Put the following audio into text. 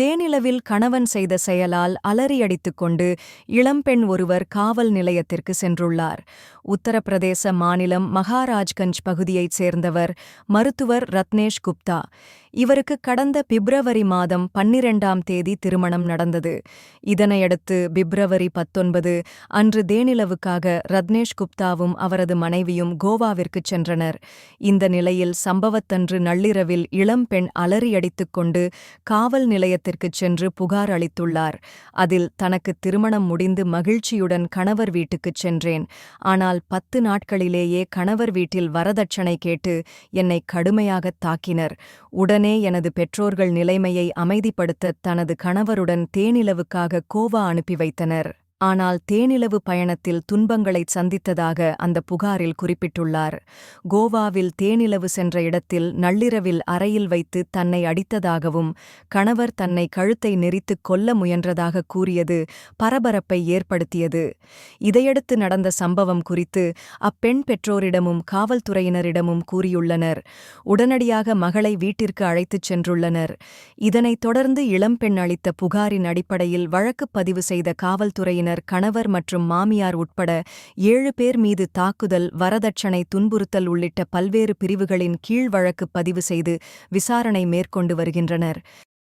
தேனிலவில் கணவன் செய்த செயலால் அலறியடித்துக் கொண்டு இளம்பெண் ஒருவர் காவல் நிலையத்திற்கு சென்றுள்ளார். உத்தரப்பிரதேச மாநிலம் மகாராஜ்கஞ்ச் பகுதியைச் சேர்ந்தவர் மருத்துவர் ரத்னேஷ் குப்தா. இவருக்கு கடந்த பிப்ரவரி மாதம் பன்னிரெண்டாம் தேதி திருமணம் நடந்தது. இதனையடுத்து பிப்ரவரி பத்தொன்பது அன்று தேனிலவுக்காக ரத்னேஷ் குப்தாவும் அவரது மனைவியும் கோவாவிற்குச் சென்றனர். இந்த நிலையில் சம்பவத்தன்று நள்ளிரவில் இளம்பெண் அலறியடித்துக் கொண்டு காவல் நிலையத்திற்குச் சென்று புகார் அளித்துள்ளார். அதில் தனக்கு திருமணம் முடிந்து மகிழ்ச்சியுடன் கணவர் வீட்டுக்குச் சென்றேன். ஆனால் பத்து நாட்களிலேயே கணவர் வீட்டில் வரதட்சணை கேட்டு என்னை கடுமையாகத் தாக்கினர். உடன் உடனே எனது பெற்றோர்கள் நிலைமையை அமைதிப்படுத்த தனது கணவருடன் தேனிலவுக்காக கோவா அனுப்பி வைத்தனர். ஆனால் தேனிலவு பயணத்தில் துன்பங்களைச் சந்தித்ததாக அந்த புகாரில் குறிப்பிட்டுள்ளார். கோவாவில் தேனிலவு சென்ற இடத்தில் நள்ளிரவில் அறையில் வைத்து தன்னை அடித்ததாகவும் கணவர் தன்னை கழுத்தை நெரித்துக் கொல்ல முயன்றதாக கூறியது பரபரப்பை ஏற்படுத்தியது. இதையடுத்து நடந்த சம்பவம் குறித்து அப்பெண் பெற்றோரிடமும் காவல்துறையினரிடமும் கூறியுள்ளனர். உடனடியாக மகளை வீட்டிற்கு அழைத்துச் சென்றுள்ளனர். இதனைத் தொடர்ந்து இளம்பெண் அளித்த புகாரின் அடிப்படையில் வழக்குப் பதிவு செய்த காவல்துறையினர் கணவர் மற்றும் மாமியார் உட்பட ஏழு பேர் மீது தாக்குதல் வரதட்சணை துன்புறுத்தல் உள்ளிட்ட பல்வேறு பிரிவுகளின் கீழ் வழக்கு பதிவு செய்து விசாரணை மேற்கொண்டு வருகின்றனர்.